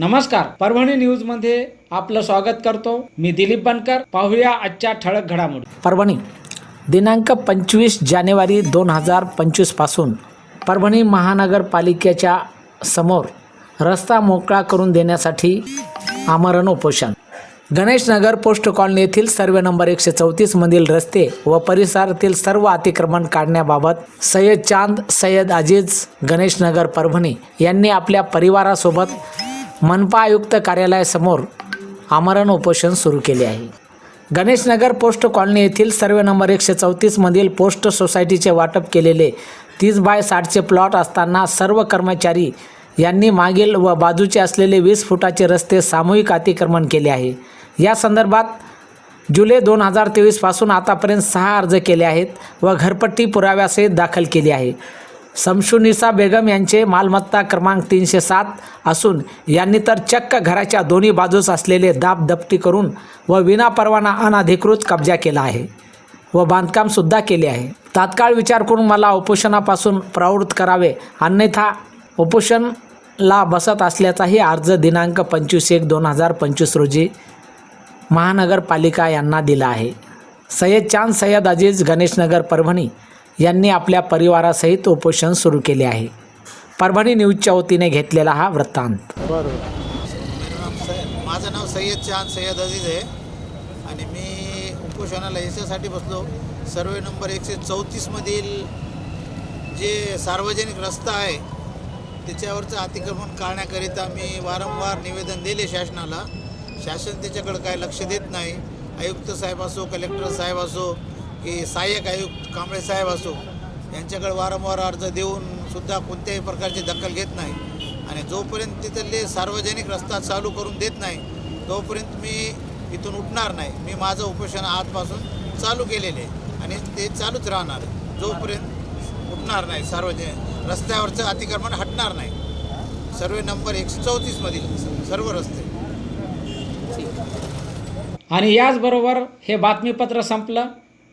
नमस्कार परभणी न्यूजमध्ये आपलं स्वागत करतो. मी दिलीप बनकर पाहूया आजच्या ठळक घडामोडी. परभणी दिनांक पंचवीस जानेवारी दोन हजार पंचवीसपासून परभणी महानगरपालिकेच्या समोर रस्ता मोकळा करून देण्यासाठी आमरण उपोषण. गणेशनगर पोस्ट कॉलनी येथील सर्वे नंबर एकशे चौतीसमधील रस्ते व परिसरातील सर्व अतिक्रमण काढण्याबाबत सय्यद चांद सय्यद अजीज गणेशनगर परभणी यांनी आपल्या परिवारासोबत मनपा आयुक्त कार्यालयासमोर आमरण उपोषण सुरू केले आहे. गणेशनगर पोस्ट कॉलनी येथील सर्वे नंबर एकशे चौतीसमधील पोस्ट सोसायटीचे वाटप केलेले तीस बाय साठचे प्लॉट असताना सर्व कर्मचारी यांनी मागील व बाजूचे असलेले वीस फुटाचे रस्ते सामूहिक अतिक्रमण केले आहे. या संदर्भात जुलै दोन हजार तेवीसपासून आतापर्यंत सहा अर्ज केले आहेत व घरपट्टी पुराव्यासहित दाखल केली आहे. समशुनिसा बेगम यांचे मालमत्ता क्रमांक तीनशे सात असून यांनी तर चक्क घराच्या दोन्ही बाजूस असलेले दाब दपटी करून व विनापरवाना अनधिकृत कब्जा केला आहे व बांधकामसुद्धा केले आहे. तात्काळ विचार करून मला उपोषणापासून प्रवृत्त करावे अन्यथा उपोषणला बसत असल्याचाही अर्ज दिनांक पंचवीस एक दोन हजार पंचवीस रोजी महानगरपालिका यांना दिला आहे. सय्यद चांद सय्यद अजीज गणेशनगर परभणी यांनी आपल्या परिवारासहित उपोषण सुरू केले आहे. परभणी न्यूजच्या वतीने घेतलेला हा वृत्तांत. माझं नाव सय्यद चांद सय्यद अजीज आहे. आणि मी उपोषणाला याच्यासाठी बसलो. सर्वे नंबर एकशे चौतीसमधील जे सार्वजनिक रस्ता आहे त्याच्यावरचं अतिक्रमण काढण्याकरिता मी वारंवार निवेदन दिले शासनाला. शासन त्याच्याकडं काय लक्ष देत नाही. आयुक्त साहेब असो कलेक्टर साहेब असो की सहाय्यक आयुक्त कांबळे साहेब असो यांच्याकडे वारंवार अर्ज देऊन सुद्धा कोणत्याही प्रकारची दखल घेत नाही. आणि जोपर्यंत तिथले सार्वजनिक रस्ता चालू करून देत नाही तोपर्यंत मी इथून उठणार नाही. मी माझं उपोषण आजपासून चालू केलेले आहे आणि ते चालूच राहणार जोपर्यंत उठणार नाही सार्वजनिक रस्त्यावरचं अतिक्रमण हटणार नाही. सर्वे नंबर एकशे चौतीसमधील सर्व रस्ते. आणि याचबरोबर हे बातमीपत्र संपलं.